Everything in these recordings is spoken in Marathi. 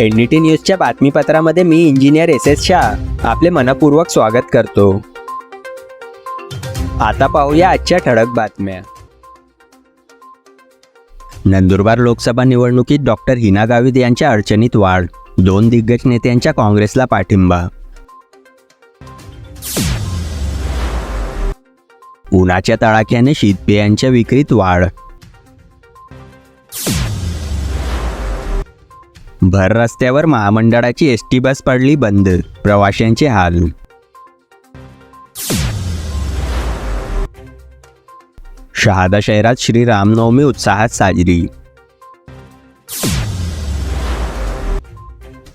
एनडीटी न्यूजच्या बातमीपत्रामध्ये मी इंजिनियर एस एस शाह. आपले मनपूर्वक स्वागत करतो. आता पाहूया आजच्या ठळक बातम्या. नंदुरबार लोकसभा निवडणुकीत डॉक्टर हिना गावित यांच्या अडचणीत वाढ दोन दिग्गज नेत्यांच्या काँग्रेसला पाठिंबा उन्हाच्या तडाख्याने शीतपेयांच्या विक्रीत वाढ. भर रस्त्यावर महामंडळाची एस टी बस पडली बंद प्रवाशांचे हाल. शहादा शहरात श्री रामनवमी उत्साहात साजरी.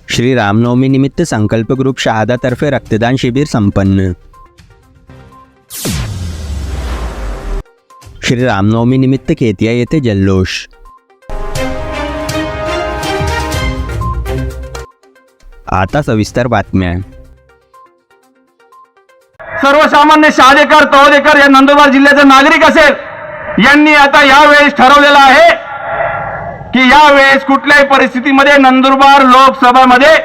श्री रामनवमी निमित्त संकल्प ग्रुप शहादातर्फे रक्तदान शिबिर संपन्न. श्री रामनवमी निमित्त केतिया येथे जल्लोष. आता सविस्तर बातम्या. सर्वसामान्य शादेकर तळोदेकर या नंदुरबार जिल्ह्याचा नागरिक असेल यांनी आता यावेळेस ठरवलेलं आहे की यावेळेस कुठल्याही परिस्थितीमध्ये नंदुरबार लोकसभामध्ये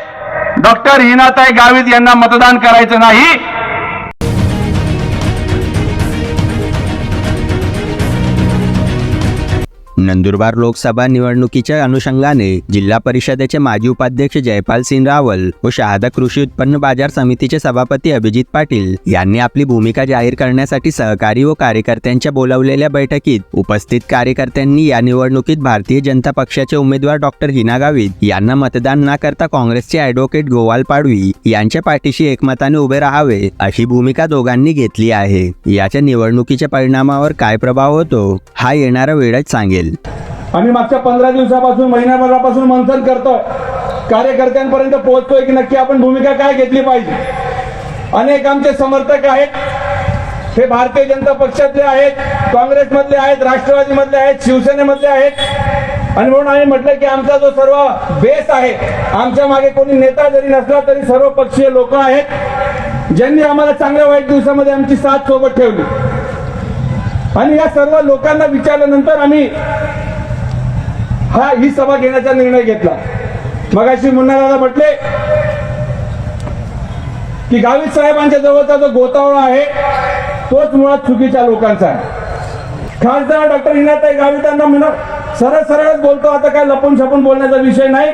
डॉक्टर हिनाताई गावित यांना मतदान करायचं नाही. नंदुरबार लोकसभा निवडणुकीच्या अनुषंगाने जिल्हा परिषदेचे माजी उपाध्यक्ष जयपाल सिंग रावल व शहादा कृषी उत्पन्न बाजार समितीचे सभापती अभिजित पाटील यांनी आपली भूमिका जाहीर करण्यासाठी सहकारी व कार्यकर्त्यांच्या बोलावलेल्या बैठकीत उपस्थित कार्यकर्त्यांनी या निवडणुकीत भारतीय जनता पक्षाचे उमेदवार डॉक्टर हिना गावित यांना मतदान न करता काँग्रेसचे अॅडव्होकेट गोवाल पाडवी यांच्या पाठीशी एकमताने उभे राहावे अशी भूमिका दोघांनी घेतली आहे. याच्या निवडणुकीच्या परिणामावर काय प्रभाव होतो हा येणारा वेळच सांगेल. आम्ही मागच्या पंधरा दिवसापासून महिन्याभरापासून मंथन करतोय. कार्यकर्त्यांपर्यंत पोहोचतोय की नक्की आपण भूमिका काय घेतली पाहिजे? अनेक आमचे समर्थक आहेत. हे भारतीय जनता पक्षातले आहेत काँग्रेसमधले आहेत राष्ट्रवादीमधले आहेत शिवसेनेमधले आहेत. आणि म्हणून आम्ही म्हटलं की आमचा जो सर्व बेस आहे आमच्या मागे कोणी नेता जरी नसला तरी सर्व पक्षीय लोक आहेत. ज्यांनी आम्हाला चांगल्या वाईट दिवसामध्ये आमची साथ सोबत ठेवली. आणि या सर्व लोकांना विचारल्यानंतर आम्ही हा ही सभा घेण्याचा निर्णय घेतला. मगाशी मुन्नादादा म्हटले की गावित साहेबांच्या जवळचा जो गोतावळा आहे तोच मुळात चुकीच्या लोकांचा आहे. खासदार डॉक्टर हिनाताई गावितांना म्हणा सरळ सरळच बोलतो आता काय लपून छपून बोलण्याचा विषय नाही.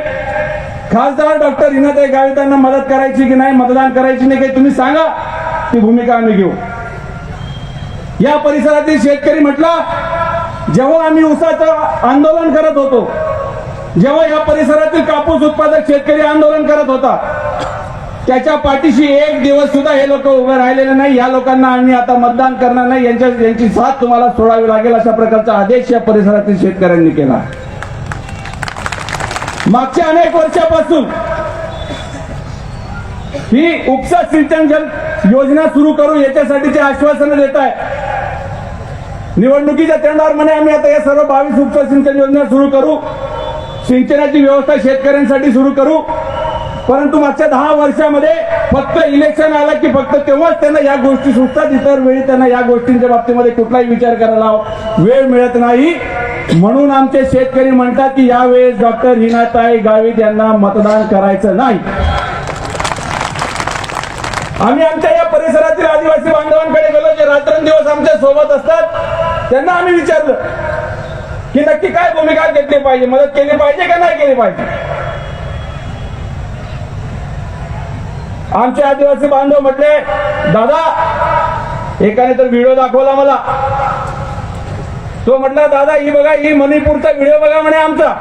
खासदार डॉक्टर हिनाताई गावितांना मदत करायची की नाही मतदान करायची नाही काही तुम्ही सांगा ती भूमिका आम्ही घेऊ. या परिसरातील शेतकरी म्हटलं जेव्हा आम्ही उसाचं आंदोलन करत होतो जेव्हा या परिसरातील कापूस उत्पादक शेतकरी आंदोलन करत होता त्याच्या पाठीशी एक दिवस सुद्धा हे लोक उभे राहिलेले नाही. या लोकांना आम्ही आता मतदान करणार नाही. यांच्या यांची साथ तुम्हाला सोडावी लागेल अशा प्रकारचा आदेश या परिसरातील शेतकऱ्यांनी केला. मागच्या अनेक वर्षापासून ही उपसा सिंचन योजना सुरू करू याच्यासाठीचे आश्वासनं देत आहे निवडणुकीच्या तोंडावर म्हणे आम्ही आता या सर्व बावीस उपसा सिंचन योजना सुरू करू. सिंचनाची व्यवस्था शेतकऱ्यांसाठी सुरू करू. परंतु मागच्या दहा वर्षामध्ये फक्त इलेक्शन आला की फक्त तेव्हाच त्यांना या गोष्टी सुचतात. इतर वेळी त्यांना या गोष्टींच्या बाबतीमध्ये कुठलाही विचार करायला वेळ मिळत नाही. म्हणून आमचे शेतकरी म्हणतात की यावेळेस डॉक्टर हिनाताई गावित यांना मतदान करायचं नाही. आम्ही आमच्या या परिसरातील आदिवासी बांधवांकडे गेलो जे रात्रंदिवस आमच्यासोबत असतात. त्यांना आम्ही विचारलं की नक्की काय भूमिका घेतली पाहिजे? मदत केली पाहिजे का नाही केली पाहिजे? आमचे आदिवासी बांधव म्हटले दादा एकाने तर व्हिडिओ दाखवला मला. तो म्हटला दादा ही बघा ही मणिपूरचा व्हिडिओ बघा म्हणे आमचा.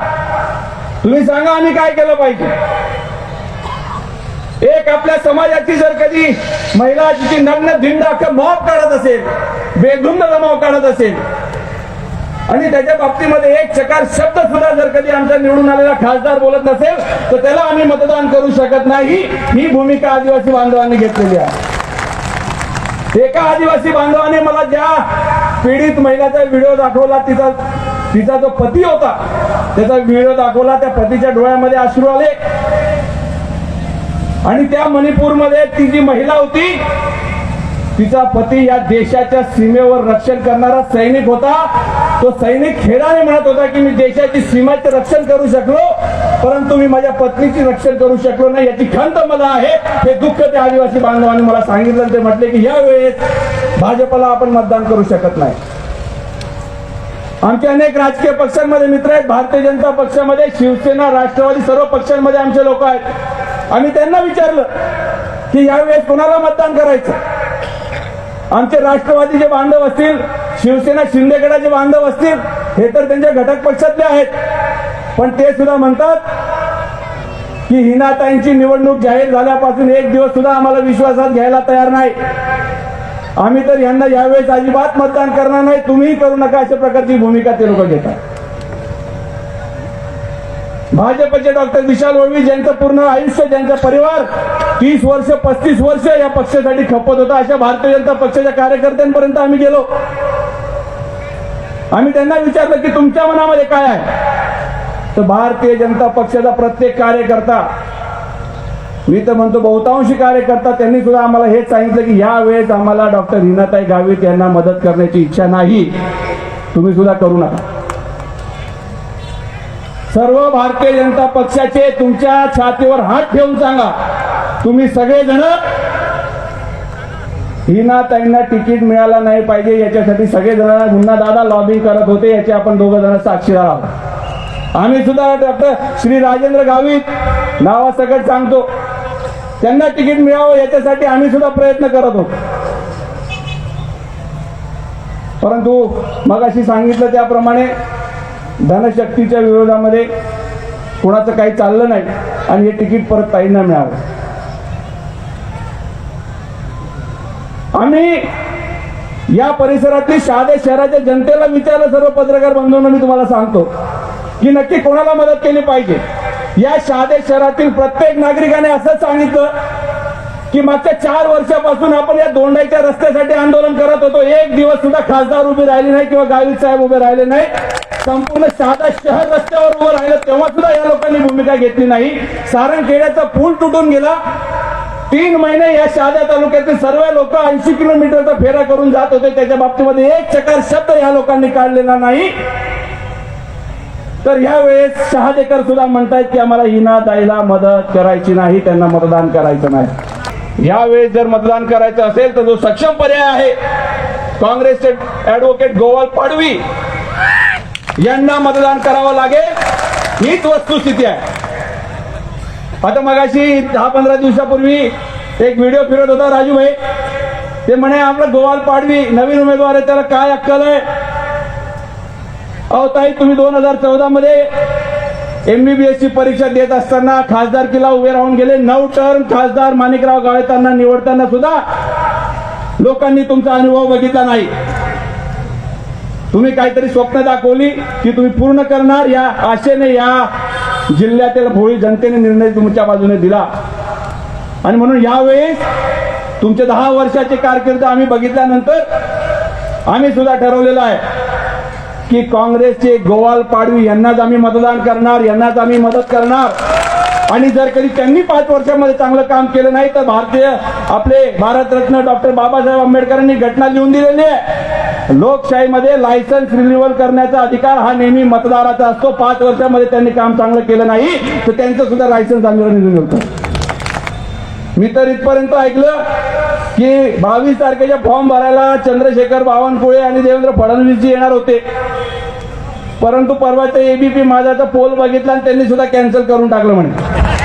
तुम्ही सांगा आम्ही काय केलं पाहिजे? एक आपल्या समाजाची जर कधी महिला तिची नग्न धिंड अख्खं मॉप काढत असेल बेधुंद जमाव काढत असेल आणि त्याच्या बाबतीमध्ये एक चकार शब्द सुद्धा जर कधी आमचा निवडून आलेला खासदार बोलत नसेल तर त्याला आम्ही मतदान करू शकत नाही. ही भूमिका आदिवासी बांधवांनी घेतलेली आहे. एका आदिवासी बांधवाने मला ज्या पीडित महिलाचा व्हिडिओ दाखवला तिचा तिचा जो पती होता त्याचा व्हिडिओ दाखवला त्या पतीच्या डोळ्यामध्ये अश्रू आले. आणि त्या मणिपूरमध्ये ती जी महिला होती तिचा पती या देशाच्या सीमेवर रक्षण करणारा सैनिक होता. तो सैनिक खेळाने म्हणत होता की मी देशाची सीमाचे रक्षण करू शकलो परंतु मी माझ्या पत्नीची रक्षण करू शकलो नाही. याची खंत मला आहे. हे दुःख त्या आदिवासी बांधवांनी मला सांगितलं ते म्हटले की यावेळेस भाजपला आपण मतदान करू शकत नाही. आमचे अनेक राजकीय पक्षांमध्ये मित्र आहेत. भारतीय जनता पक्षामध्ये शिवसेना राष्ट्रवादी सर्व पक्षांमध्ये आमचे लोक आहेत. आम्ही त्यांना विचारलं की यावेळेस कोणाला मतदान करायचं? आमचे राष्ट्रवादीचे बांधव असतील शिवसेना शिंदेगडाचे बांधव असतील हे तर त्यांच्या घटक पक्षातले आहेत. पण ते सुद्धा म्हणतात की हिनाताईंची निवडणूक जाहीर झाल्यापासून एक दिवस सुद्धा आम्हाला विश्वासात घ्यायला तयार नाही. आम्ही तर यांना यावेळेस अजिबात मतदान करणार नाही. तुम्हीही करू नका अशा प्रकारची भूमिका ते लोक घेतात. भाजपचे डॉक्टर विशाल ओळवी ज्यांचं पूर्ण आयुष्य ज्यांचा परिवार तीस वर्ष पस्तीस वर्ष या पक्षासाठी खपत होता. अशा भारतीय जनता पक्षाच्या कार्यकर्त्यांपर्यंत आम्ही गेलो. आम्ही त्यांना विचारलं की तुमच्या मनामध्ये काय आहे? तर भारतीय जनता पक्षाचा प्रत्येक कार्यकर्ता मी तर म्हणतो बहुतांशी कार्यकर्ता त्यांनी सुद्धा आम्हाला हेच सांगितलं की या वेळेस आम्हाला डॉक्टर हिनाताई गावित यांना मदत करण्याची इच्छा नाही. तुम्ही सुद्धा करू नका. सर्व भारतीय जनता पक्षाचे तुमच्या छातीवर हात ठेवून सांगा. तुम्ही सगळेजण हिनाताईंना तिकीट मिळाला नाही पाहिजे याच्यासाठी सगळेजण मुन्ना दादा लॉबिंग करत होते याचे आपण दोघं जण साक्षीदार आहोत. आम्ही सुद्धा डॉक्टर श्री राजेंद्र गावित नावासकट सांगतो त्यांना तिकीट मिळावं याच्यासाठी आम्ही सुद्धा प्रयत्न करत होतो. परंतु मग अशी सांगितलं त्याप्रमाणे धनशक्तीच्या विरोधामध्ये कोणाचं काही चाललं नाही आणि हे तिकीट परत ताईंना मिळालं. आम्ही या परिसरातली शहादे शहराच्या जनतेला विचारलं सर्व पत्रकार बंधूंना मी तुम्हाला सांगतो की नक्की कोणाला मदत केली पाहिजे. या शहादे शहरातील प्रत्येक नागरिकाने असंच सांगितलं की मागच्या चार वर्षापासून आपण या दोंडाईच्या रस्त्यासाठी आंदोलन करत होतो. एक दिवस सुद्धा खासदार उभे राहिले नाही किंवा गावित साहेब उभे राहिले नाही. संपूर्ण शहादा शहर रस्त्यावर उभं राहिलं तेव्हा सुद्धा या लोकांनी भूमिका घेतली नाही. सारंगखेड्याचा पूल तुटून गेला. तीन महिने या शहादा तालुक्यातील सर्व लोक ऐंशी किलोमीटरचा फेरा करून जात होते. त्याच्या बाबतीमध्ये एक चकार शब्द या लोकांनी काढलेला नाही. तर यावेळेस शहादेकर सुद्धा म्हणतायत की आम्हाला हिना ताईला मदत करायची नाही त्यांना मतदान करायचं नाही. यावेळेस जर मतदान करायचं असेल तर जो सक्षम पर्याय आहे काँग्रेसचे ऍडव्होकेट गोवाल पाडवी यांना मतदान करावं लागेल. हीच वस्तुस्थिती आहे. आता मगाशी दहा पंधरा दिवसापूर्वी एक व्हिडिओ फिरत होता राजू भाई ते म्हणे आपलं गोवाल पाडवी नवीन उमेदवार आहे त्याला काय अक्कल आहे? अहो ताई तुम्ही दोन हजार चौदा मध्ये एमबीबीएस ची परीक्षा देत असताना खासदारकीला उभे राहून गेले. नऊ टर्म खासदार माणिकराव गाळेतांना निवडताना सुद्धा लोकांनी तुमचा अनुभव बघितला नाही. तुम्ही काहीतरी स्वप्न दाखवली की तुम्ही पूर्ण करणार. या आशेने या जिल्ह्यातील भोळी जनतेने निर्णय तुमच्या बाजूने दिला. आणि म्हणून यावेळेस तुमचे दहा वर्षाचे कारकीर्द आम्ही बघितल्यानंतर आम्ही सुद्धा ठरवलेलं आहे की काँग्रेसचे गोवाल पाडवी यांनाच आम्ही मतदान करणार यांनाच आम्ही मदत करणार. आणि जर कधी त्यांनी पाच वर्षामध्ये चांगलं काम केलं नाही तर भारतीय आपले भारतरत्न डॉक्टर बाबासाहेब आंबेडकरांनी घटना लिहून दिलेली आहे. लोकशाहीमध्ये लायसन्स रिन्युअल करण्याचा अधिकार हा नेहमी मतदाराचा असतो. पाच वर्षामध्ये त्यांनी काम चांगलं केलं नाही तर त्यांचं सुद्धा लायसन्स आंदोलन रिन्युअल करतो मी तर इथपर्यंत ऐकलं की बावीस तारखेच्या फॉर्म भरायला चंद्रशेखर बावनकुळे आणि देवेंद्र फडणवीसजी येणार होते. परंतु परवाचा एबीपी माझाचा पोल बघितला आणि त्यांनी सुद्धा कॅन्सल करून टाकलं म्हणे.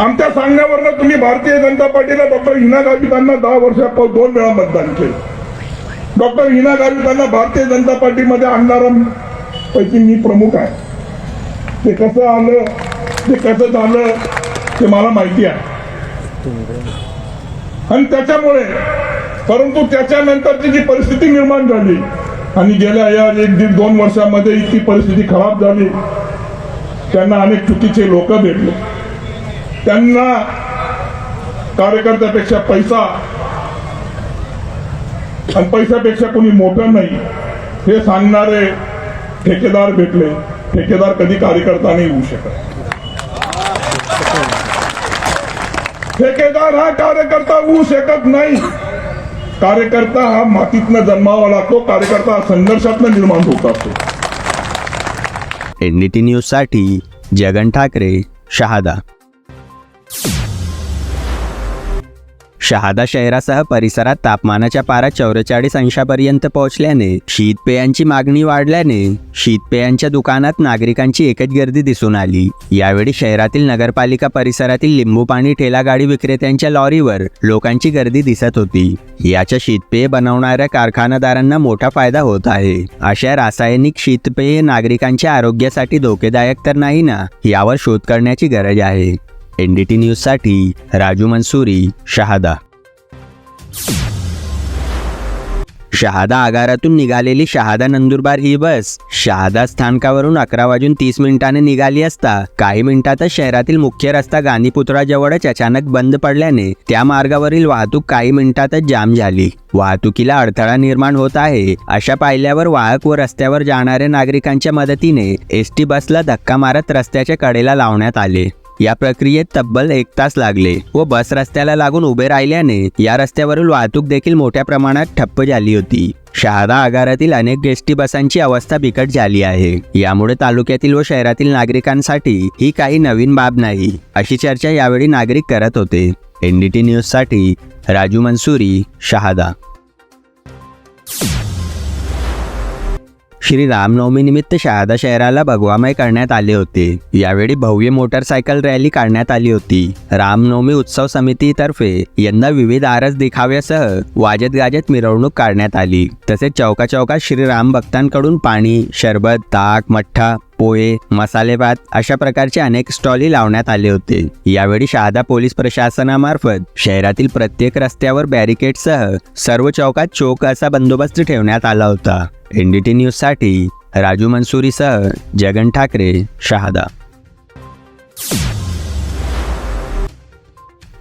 आमच्या सांगण्यावरनं तुम्ही भारतीय जनता पार्टीला डॉक्टर हिना गावितांना दहा वर्षापासून दोन वेळा मतदान केलं. डॉक्टर हिना गावितांना भारतीय जनता पार्टीमध्ये आणणारा पैकी मी प्रमुख आहे. ते कसं आलं ते कसं झालं ते मला माहिती आहे. आणि त्याच्यामुळे परंतु त्याच्यानंतरची जी परिस्थिती निर्माण झाली आणि गेल्या या एक दीड दोन वर्षामध्ये इतकी परिस्थिती खराब झाली त्यांना अनेक चुकीचे लोक भेटले. त्यांना कार्यकर्त्यापेक्षा पैसा आणि पैशापेक्षा कोणी मोठं नाही हे सांगणारे ठेकेदार भेटले. ठेकेदार कधी कार्यकर्ता नाही होऊ शकत. ठेकेदार हा कार्यकर्ता होऊ शकत नाही. कार्यकर्ता हा मातीतनं जन्मावा लागतो कार्यकर्ता हा संघर्षातनं निर्माण होत असतो. एनडीटी न्यूजसाठी जगन ठाकरे शहादा. शहादा शहरासह परिसरात तापमानाच्या पारा चौवेचाळीस अंशापर्यंत पोहोचल्याने शीतपेयांची मागणी वाढल्याने शीतपेयांच्या दुकानात नागरिकांची एकच गर्दी दिसून आली. यावेळी शहरातील नगरपालिका परिसरातील लिंबू पाणी ठेला गाडी विक्रेत्यांच्या लॉरीवर लोकांची गर्दी दिसत होती. याच्या शीतपेय बनवणाऱ्या कारखानादारांना मोठा फायदा होत आहे. अशा रासायनिक शीतपेय नागरिकांच्या आरोग्यासाठी धोकेदायक तर नाही ना? यावर शोध करण्याची गरज आहे. एनडीटी न्यूजसाठी राजू मंसुरी शहादा. शहादा आगारातून निघालेली शहादा नंदुरबार ही बस शहादा स्थानकावरून अकरा वाजून तीस मिनिटांनी निघाली असता काही मिनिटातच शहरातील मुख्य रस्ता गांधीपुत्राजवळच अचानक बंद पडल्याने त्या मार्गावरील वाहतूक काही मिनिटातच जाम झाली. वाहतुकीला अडथळा निर्माण होत आहे अशा पाहिल्यावर वाहक व रस्त्यावर जाणाऱ्या नागरिकांच्या मदतीने एस टी बसला धक्का मारत रस्त्याच्या कडेला लावण्यात आले. या प्रक्रियेत तब्बल एक तास लागले व बस रस्त्याला लागून उभे राहिल्याने या रस्त्यावरील वाहतूक देखील मोठ्या प्रमाणात ठप्प झाली होती. शहादा आगारातील अनेक एसटी बसांची अवस्था बिकट झाली आहे. यामुळे तालुक्यातील व शहरातील नागरिकांसाठी ही काही नवीन बाब नाही अशी चर्चा यावेळी नागरिक करत होते. एनडीटी न्यूजसाठी राजू मंसुरी शहादा. श्री रामनवमीनिमित्त शहादा शहराला भगवामय करण्यात आले होते. यावेळी भव्य मोटरसायकल रॅली काढण्यात आली होती. रामनवमी उत्सव समितीतर्फे यंदा विविध आरस देखाव्यासह वाजत गाजत मिरवणूक काढण्यात आली. तसेच चौका चौकात श्रीराम भक्तांकडून पाणी शरबत ताक मठ्ठा पोहे मसाले भात अशा प्रकारचे अनेक स्टॉली लावण्यात आले होते. यावेळी शहादा पोलीस प्रशासनामार्फत शहरातील प्रत्येक रस्त्यावर बॅरिकेडसह सर्व चौकात चोख असा बंदोबस्त ठेवण्यात आला होता. एनडीटी न्यूजसाठी राजू मंसुरीसह जगन ठाकरे शहादा.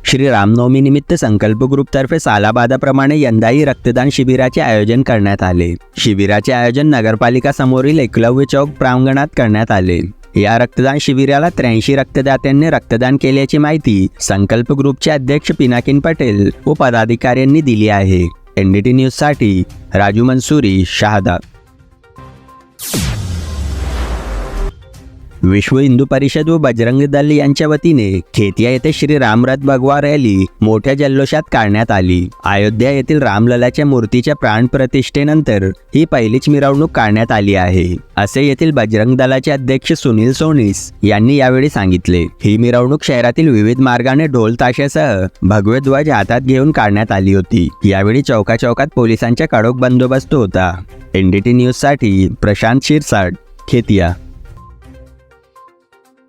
श्री रामनवमीनिमित्त संकल्प ग्रुपतर्फे सालाबादाप्रमाणे यंदाही रक्तदान शिबिराचे आयोजन करण्यात आले. शिबिराचे आयोजन नगरपालिका समोरील एकलव्य चौक प्रांगणात करण्यात आले. या रक्तदान शिबिराला त्र्याऐंशी रक्तदात्यांनी रक्तदान केल्याची माहिती संकल्प ग्रुपचे अध्यक्ष पिनाकिन पटेल व पदाधिकाऱ्यांनी दिली आहे. एनडीटी न्यूजसाठी राजू मनसुरी शहादा. विश्व हिंदू परिषद व बजरंग दल यांच्या वतीने खेतिया येथे श्री रामरथ भगवा रॅली मोठ्या जल्लोषात काढण्यात आली. अयोध्या येथील रामललाच्या मूर्तीच्या प्राण प्रतिष्ठेनंतर ही पहिलीच मिरवणूक काढण्यात आली आहे. असे येथील बजरंग दलाचे अध्यक्ष सुनील सोनीस यांनी यावेळी सांगितले. ही मिरवणूक शहरातील विविध मार्गाने ढोल ताशासह भगवे ध्वज हातात घेऊन काढण्यात आली होती. यावेळी चौका चौकात पोलिसांचा कडक बंदोबस्त होता. एनडीटी न्यूजसाठी प्रशांत शिरसाट खेतिया.